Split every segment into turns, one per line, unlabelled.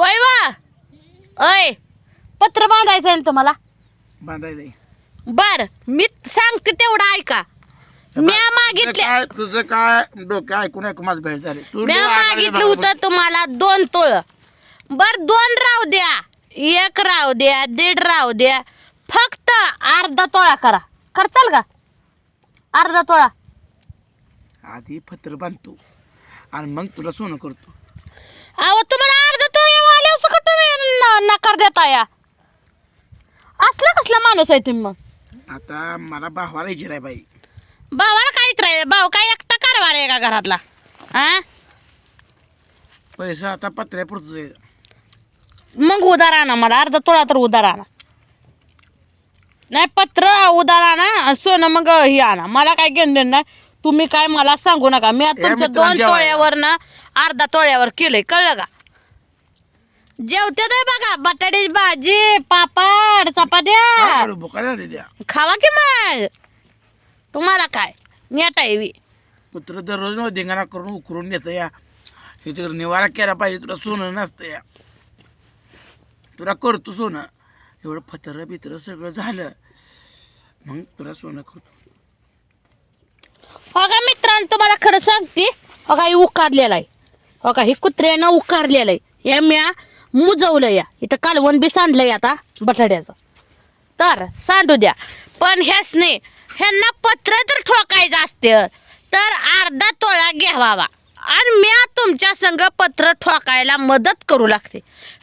होय वा. अय पत्र बांधायचं आहे ना तुम्हाला?
बांधायचं
बर मी सांगते तेवढं ऐका. म्या मागितले
काय तुझं काय डोकं ऐकून ऐकून माझं भेट झाले. तू
म्या मागितलं
आहे
होतं तुम्हाला दोन तोळ. बर दोन राहू द्या. एक राहू द्या दीड राहू द्या. फक्त अर्धा तोळा करा. करचाल का? अर्धा तोळा.
आधी पत्र बांधतो आणि मग तुला सोनं करतो.
अहो तुम्हाला अर्धा तोळा आले असं का तुम्ही न- नकार देता या असला कसला माणूस आहे तुम्ही मग?
आता मला भावाला विचाराय बाई.
भावाला काहीच राहील भाऊ काय एकटा कारभार आहे का घरातला? हा
पैसा आता पत्र्या पुरतच आहे.
मग उधार आणा मला अर्धा तोळा तर उधार आणा. नाही पत्र उधार आणा आणि सोनं मग हे आणा. मला काय घेऊन देणं नाही. तुम्ही काय मला सांगू नका. मी आता तुमच्या दोन
जेवायला.
तोळ्यावर ना अर्धा तोळ्यावर केलंय. कळलं का? जेवते नाही बघा बटाट्याची भाजी पापड चपात्या.
द्या
खावा की मग? तुम्हाला काय? नेट आहे बी.
कुत्र दररोज न धिंगाणा करून उकरून येतं या. हे निवारा केला पाहिजे तुला सोनं नसतं या. तुला करतो सोनं. एवढं फतर बितर सगळं झालं. मग तुला सोनं करतो
हो का मित्रांनो तुम्हाला खरं सांगते. हो का हे उकारलेलं आहे. हो का हे कुत्र्यानं उकारलेलं आहे. हे म्या मुजवलं या. इथं कालवण बी सांडलंय आता बटाट्याचं. तर सांडू द्या. पण ह्याच नाही ह्यांना पत्र तर ठोकायचं असते तर अर्धा तोळा घ्यावा आणि मी तुमच्या संग पत्र ठोकायला मदत करू लागते.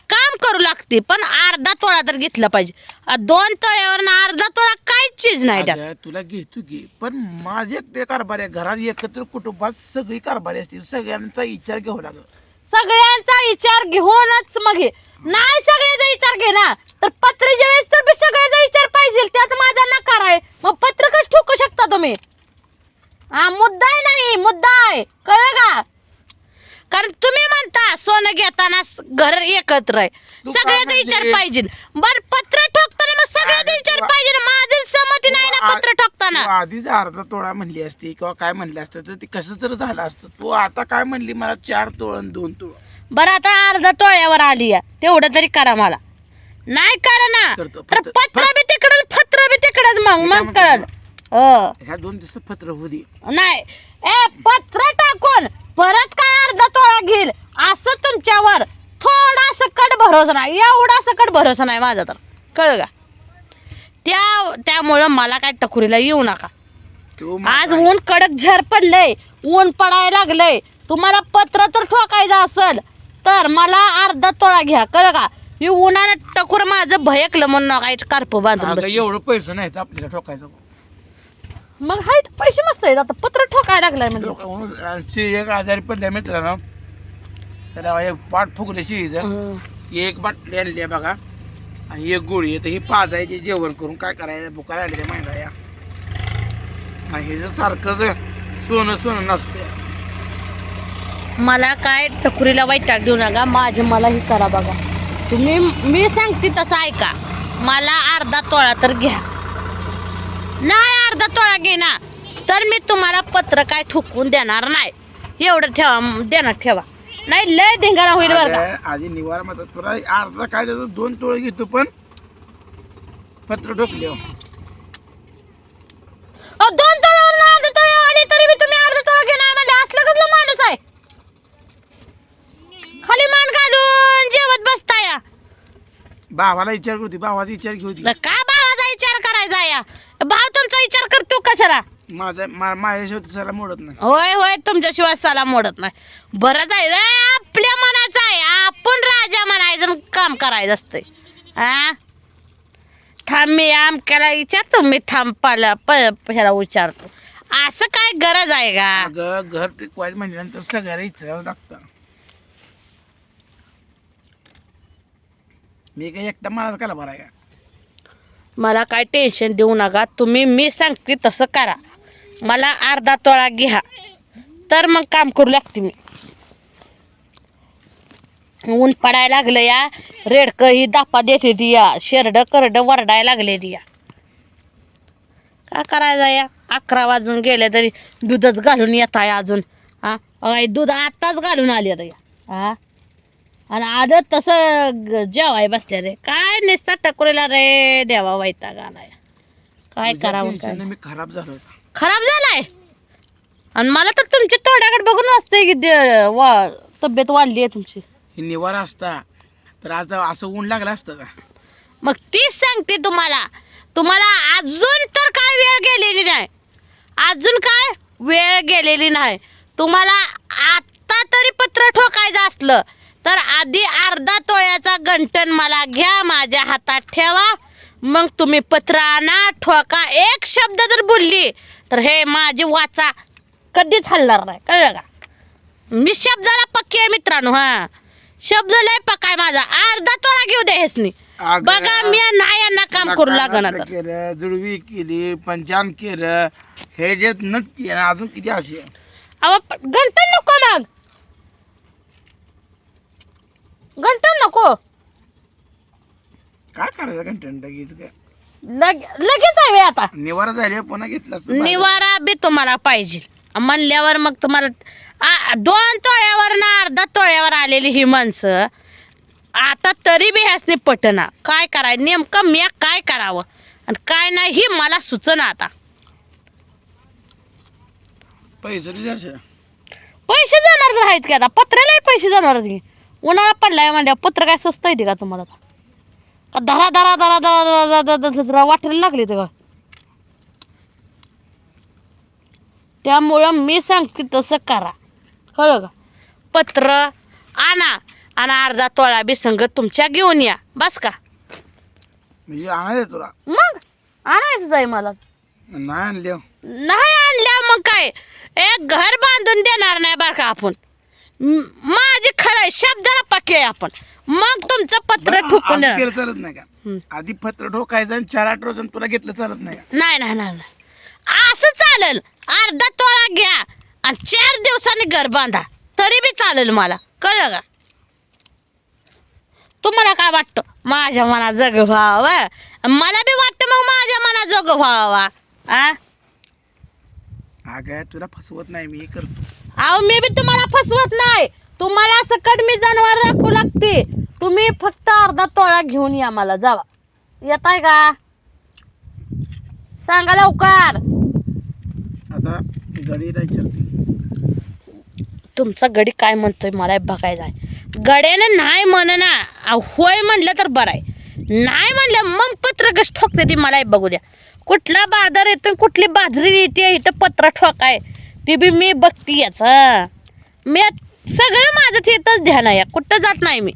काम करू लागते पण अर्धा तोळा तर घेतला पाहिजे. दोन तोळ्यावर अर्धा तोळा काहीच चीज नाही त्यात.
तुला घेतो की पण माझे एकटे कारभार आहे. घरात एकत्र कुटुंबात सगळी कारभारी असतील सगळ्यांचा विचार घ्यावा लागेल.
सगळ्यांचा विचार घेऊनच मग हे. नाही सगळ्याचा विचार घे ना तर पत्रीच्या वेळेस तर बी सगळ्याचा विचार पाहिजे. त्यात माझा नकार आहे. मग पत्र कसं ठोकू शकता तुम्ही? हा मुद्दा आहे नाही मुद्दा आहे. कळलं का? कारण तुम्ही म्हणता सोनं घेताना स- घर एकत्र आहे. सगळ्याचा विचार? पाहिजे. बर पत्र ठोकताना मग सगळ्याचा विचार पाहिजे ना पत्र ठोकताना
तू आधीच अर्धा तोळा म्हणली असती किंवा काय म्हणली असतं तर ते कसं तर झालं असतं. तू आता काय म्हणली? मला चार तोळ आणि दोन तोळ.
बरं आता अर्धा तोळ्यावर आली या तेवढं तरी करा मला. नाही करा ना
करतो.
तर
फक्त-
पत्र बी तिकडं पत्र बी तिकडच मग मग कळल हो.
ह्या दोन दिवसात पत्र होऊ दे.
नाही. ए पत्र टाकून परत काय अर्धा तोळा घेईल? असं तुमच्यावर थोडा सकट भरोसा नाही. एवढा सकट भरोसा नाही माझा तर. कळ का? त्यामुळं मला काय टकुरीला येऊ नका. आज ऊन कडक झर पडलंय ऊन पडायला लागलंय. तुम्हाला पत्र तर ठोकायचं असेल तर मला अर्धा तोळा घ्या कळ का? ही उन्हानं टकुर माझं भयकलं म्हणून इथं कार्प बांधून
अगं,
बसली.
एवढं पैसे नाहीत आपल्याला ठोकायचं.
मग हाईट पैसे मस्त आहेत आता पत्र ठोकायला लागलाय म्हणजे.
लोकं- एक आजारी पडल्या मित्रांनो. त्याला एक पाठ फुगले शिळीचं
हं.
एक बाटली आणली आहे बघा. आणि एक गोळी आहे तर ही पाजायची जेवण करून काय करायचं? भुका ते माहिती या. आणि हे जर सारखं सोनं सोनं नसते
मला काय टकुरीला वैताग देऊ नका माझे मला हे करा बघा. तुम्ही मी सांगते तसं ऐका. मला अर्धा तोळा तर घ्या. नाही अर्धा तोळा घे ना तर मी तुम्हाला पत्र काय ठोकून देणार नाही. एवढं ठेवा देणार ठेवा. नाही लय धिंगाणा होईल बरं का.
आधी निवार मत तुला अर्धा काय देतो दोन तोळे घेतो पण पत्र ठोकले हो.
अहो, दोन तोळ्यावर अर्धा तोळ्यावर आली तरी तुम्ही अर्धा तोळा घेणार म्हणजे असलं कसलं माणूस आहे? खाली मान काढून जेवत
भावाला विचार करते भावाचा विचार घेऊ दे
का भावाचा विचार करायचा या? भाव तुमचा विचार करतो कशाला?
माझा मा- माझ्या शेवटी सरा मोडत नाही.
होय होय तुमच्याशिवाय साला मोडत नाही. बरंच आहे रे, आपल्या मनाचं आहे. आपण राजा म्हणायचं आणि काम करायचं असतंय. हा थांब मी आमक्याला विचारतो. मी थांब पाला प ह्याला विचारतो. असं काय गरज आहे का?
अगं घर टिकवायचं म्हणल्यानंतर सगळ्याला विचारावं लागतं. मी काही एकटा मला कला बरं आहे का?
मला काय टेन्शन देऊ नका. तुम्ही मी सांगते तसं करा. मला अर्धा तोळा घ्या. तर मग काम करू लागते मी. ऊन पडायला लागलं या. रेडक ही दापा देते ती या. शेरड करड वरडायला लागले ती या. काय करायचं या? अकरा वाजून गेले तरी दूधच घालून येत आहे अजून. हा? दूध आताच घालून आले आता या. हा? आणि आदत तसं जेवाय बसल्या रे. काय निस्ता टकोरीला रे देवा वैताग आलाय. काय करावं
खराब झालो
खराब झालाय. आणि मला तर तुमच्या तोंडाकडे बघून वाटतंय की दे- वा तब्येत वाढली आहे तुमची.
हे निवारा असता. तर आज असं ऊन लागलं असतं का?
मग तीच सांगते तुम्हाला. तुम्हाला अजून तर काय वेळ गेलेली नाही. अजून काय वेळ गेलेली नाही. तुम्हाला आत्ता तरी पत्र ठोकायचं असलं तर आधी अर्धा तोळ्याचा गंटन मला घ्या माझ्या हातात ठेवा. मग तुम्ही पत्र आणा ठोका. एक शब्द जर बोलली तर हे माझी वाचा कधीच हलणार नाही. कळलं का? मी शब्दाला पक्की आहे मित्रांनो हा. शब्द लय पक्का आहे माझा. अर्धा तोळा घेऊ दे हेसनी
अगं,
बघा मी नाही यांना काम करू लागणार
नाटक केलं जुळवी केली पंचान केलं हे जे नट केलं अजून किती असे
अहो प- नको मग. घंटन नको.
काय करायचं कंटेंट काय
लग लगेच हवे आता.
निवारा झाले पुन्हा घेतला.
निवारा बी तुम्हाला पाहिजे. म्हणल्यावर मग तुम्हाला आ- दोन तोळ्यावर ना अर्धा तोळ्यावर आलेली ही माणसं आता तरी बी ह्यासनी पटना. काय कराय नेमकं मी काय करावं? आणि काय नाही ही मला सुचना आता.
पैसे दिले असे
पैसे जाणार तर आहेत की आता? पत्रालाही पैसे जाणारच की. उन्हाळा पडलाय म्हणजे पत्र काय स्वस्त येते का तुम्हाला? आता? धरा धरा धरा धरा धरा धरा वाटायला लागले तेव्हा त्यामुळं मी सांगते तसं करा. कळ का? पत्र आणा आणि अर्धा तोळा बिसंगत तुमच्या घेऊन या. बस का?
म्हणजे आणाय तुला.
मग? आणायचं आहे मला.
नाही आणल्या हो.
नाही आणल्या मग काय? एक घर बांधून देणार नाही बर का आपण. माझी खरं आहे, शब्दाला आहे आपण. मग तुमचं पत्र ठोकून
असं
देणार.
केलं चालत नाही का. आधी पत्र ठोकायचं आणि चार आठ रोज तुला घेतलं चालत नाही का?
नाही नाही नाही नाही. असं चालेल. अर्धा तोळा घ्या आणि चार दिवसांनी घर बांधा. तरी बी चालेल मला. कळलं का? तुम्हाला काय वाटतं? माझ्या मनात जग व्हावं. मला बी वाटतं मग माझ्या मनात जग व्हावा. आ?
अगं तुला फसवत नाही मी हे करतो.
अहो मी बी तुम्हाला फसवत नाही. तुम्हाला सकट मी जनावर राखू लागते. तुम्ही फक्त अर्धा तोळा घेऊन या मला जावा. येताय का? सांगा लवकर.
आता गडीला विचारते
तुमचा गडी काय म्हणतोय मला बघायचं आहे. गड्यानं नाही म्हणना अहो, होय म्हणलं तर बरं आहे. नाही म्हणलं मग पत्र कसं ठोकते ती मला बघू द्या. कुठला बाजार येतो कुठली बाजरी येते इथं पत्र ठोकाय. ते बी मी बघते याचं. मी सगळं माझं तिथंच ध्यान आहे. कुठं जात नाही मी.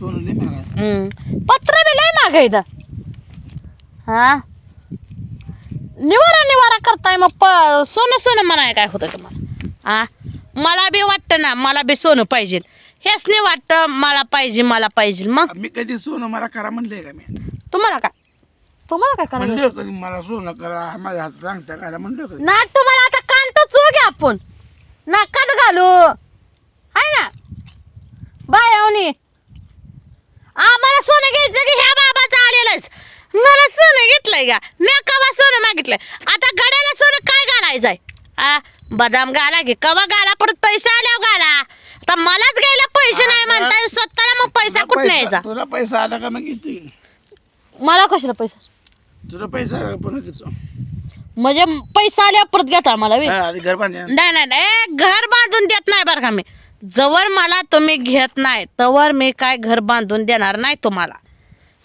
मला
हम्म. पत्र बी लय माग इथं हा? निवारा निवारा करताय मग प सोनं सोनं म्हणाय काय होतं तुम्हाला? हा? मला बी वाटतं ना मला बी सोनं पाहिजे. हेच नाही वाटतं मला पाहिजे मला पाहिजे. मग?
मी कधी सोनं मला करा म्हणलंय का मी?
तुम्हाला काय तुम्हाला काय करायचं?
म्हणलं कधी मला सोनं करा माझ्या हात सांगता करा म्हणलं कधी?
ना तुम्हाला आपण. नाकात घालू. हाय ना? बाय आम्हाला सोनं घ्यायचं की ह्या बाबाचं आलेलंच? मला सोनं घेतलंय का? मी कवा सोनं मागितलंय? आता गड्याला सोनं काय घालायचंय? आ बदाम घाला की कवा घाला? परत पैसे आल्यावर घाला. आता मलाच घ्यायला पैसे नाही म्हणताय स्वतःला मग पैसा
तुला
कुठं
पैसा-
यायचा?
तुला पैसा आला का मग
मला कशाला पैसा?
तुला पैसा पुन्हा देतो
म्हणजे पैसा आल्यावर परत घेता मला बी.
हा, आधी घर
नाही नाही नाही. घर बांधून देत नाही बरं का मी. जवळ मला तुम्ही घेत नाही तवर मी काय घर बांधून देणार नाही तुम्हाला.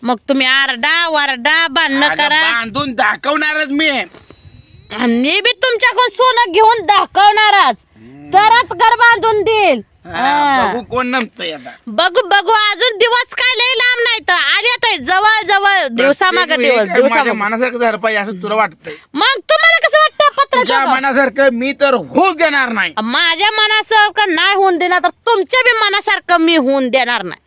मग तुम्ही आरडा वरडा बांधणं
अगं,
करा.
बांधून दाखवणारच मी.
आणि मी बी तुमच्याकडून सोनं घेऊन दाखवणारच. तरच घर बांधून देईल.
हा,
हा.
बघू कोण नमतंय आता.
बघू बघू अजून दिवस काय लई लांब नाही तर. आले तर जवळ जवळ दिवसामाग
प्रत्येक
दिवस
वेळी काय माझ्या
दिवसामाग
मनासारखं झालं पाहिजे असं तुला वाटतंय?
मग तुम्हाला कसं वाटतं पत्र
तुझ्या? मनासारखं मी तर होऊच देणार नाही.
माझ्या मनासारखं नाही होऊन देणार तर तुमच्या बी मनासारखं मी होऊन देणार नाही.